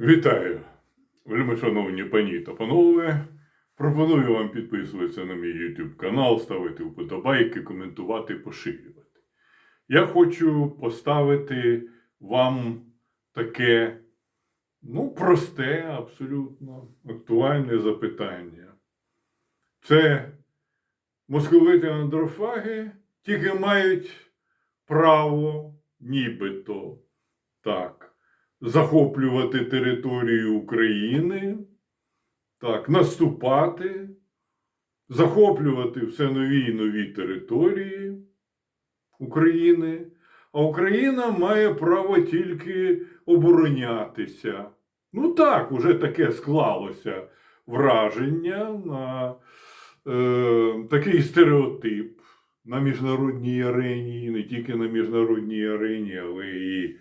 Вітаю, вельми шановні пані та панове. Пропоную вам підписуватися на мій YouTube канал, ставити вподобайки, коментувати, поширювати. Я хочу поставити вам таке, ну, просте, абсолютно актуальне запитання. Це московити андрофаги тільки мають право, нібито так захоплювати територію України, так, наступати, захоплювати все нові і нові території України, а Україна має право тільки оборонятися. Ну так, уже таке склалося враження на е, такий стереотип на міжнародній арені, і не тільки на міжнародній арені, але і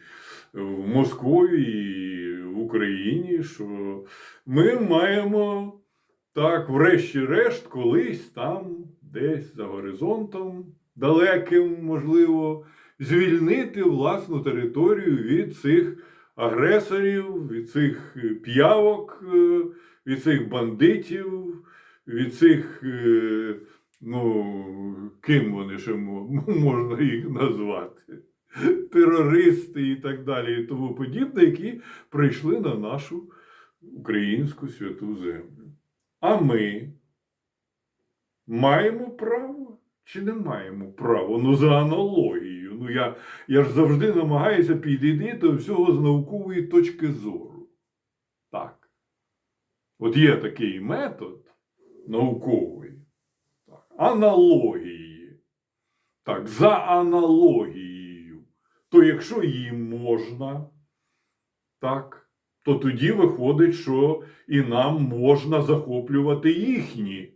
в Москві і в Україні, що ми маємо так, врешті-решт, колись там, десь за горизонтом, далеким, можливо, звільнити власну територію від цих агресорів, від цих е, п'явок, е, від цих бандитів, від цих. Ну, ким вони ще можна їх назвати? терористи і так далі, і тому подібне, які прийшли на нашу українську святу землю. А ми маємо право чи не маємо право? Ну, за аналогією. Ну, я, я ж завжди намагаюся підійти до всього з наукової точки зору. Так. От є такий метод науковий. Аналогії. Так, за аналогією то якщо їм можна, так, то тоді виходить, що і нам можна захоплювати їхні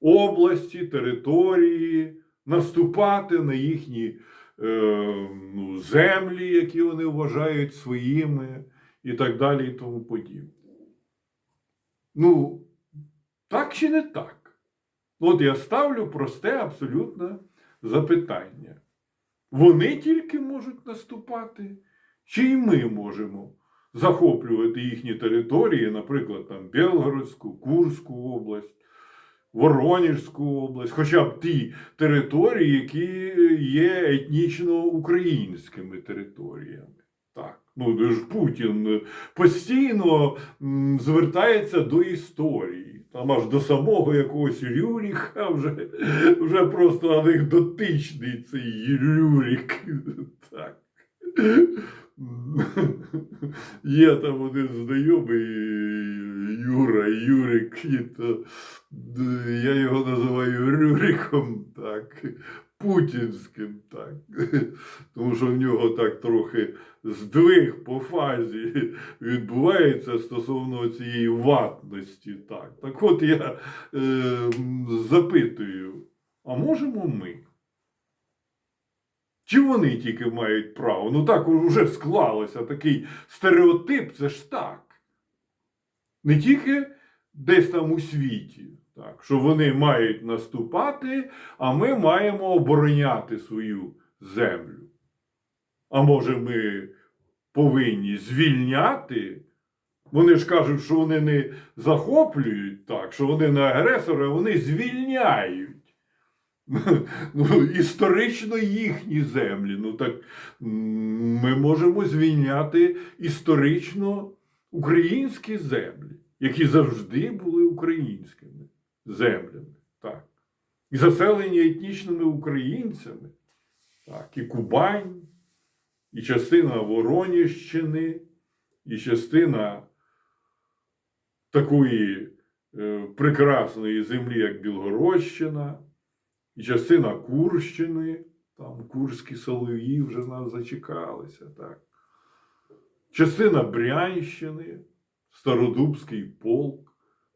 області, території, наступати на їхні е, ну, землі, які вони вважають своїми, і так далі, і тому подібне. Ну, так чи не так? От я ставлю просте абсолютно запитання. Вони тільки можуть наступати, чи й ми можемо захоплювати їхні території, наприклад, там Білгородську, Курську область, Воронежську область, хоча б ті території, які є етнічно українськими територіями. Так. Ну, де ж Путін постійно звертається до історії. Там аж до самого якогось Рюріха вже, вже просто анекдотичний цей Рюрік. Так. Є там один знайомий Юра, Юрик, і то, я його називаю Рюриком, так, путінським, так. Тому що в нього так трохи здвиг по фазі відбувається стосовно цієї ватності. Так, так от я е, запитую, а можемо ми? Чи вони тільки мають право? Ну так вже склалося такий стереотип, це ж так. Не тільки десь там у світі, так, що вони мають наступати, а ми маємо обороняти свою землю. А може, ми повинні звільняти? Вони ж кажуть, що вони не захоплюють так, що вони не агресори, а вони звільняють. Ну, історично їхні землі. Ну так ми можемо звільняти історично українські землі, які завжди були українськими землями. Так. І заселені етнічними українцями, так, і Кубань, і частина Вороніщини, і частина такої е, прекрасної землі, як Білгородщина, і частина Курщини, там Курські солов'ї вже нас зачекалися, так. Частина Брянщини, Стародубський полк,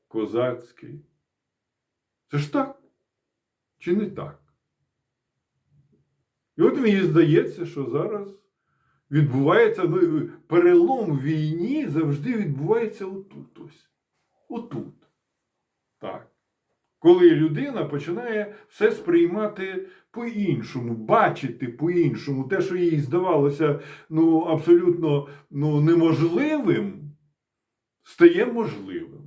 Козацький. Це ж так? Чи не так? І от мені здається, що зараз відбувається ну, перелом в війні завжди відбувається отут ось. Отут. Так. Коли людина починає все сприймати по-іншому, бачити по-іншому, те, що їй здавалося ну, абсолютно ну, неможливим, стає можливим.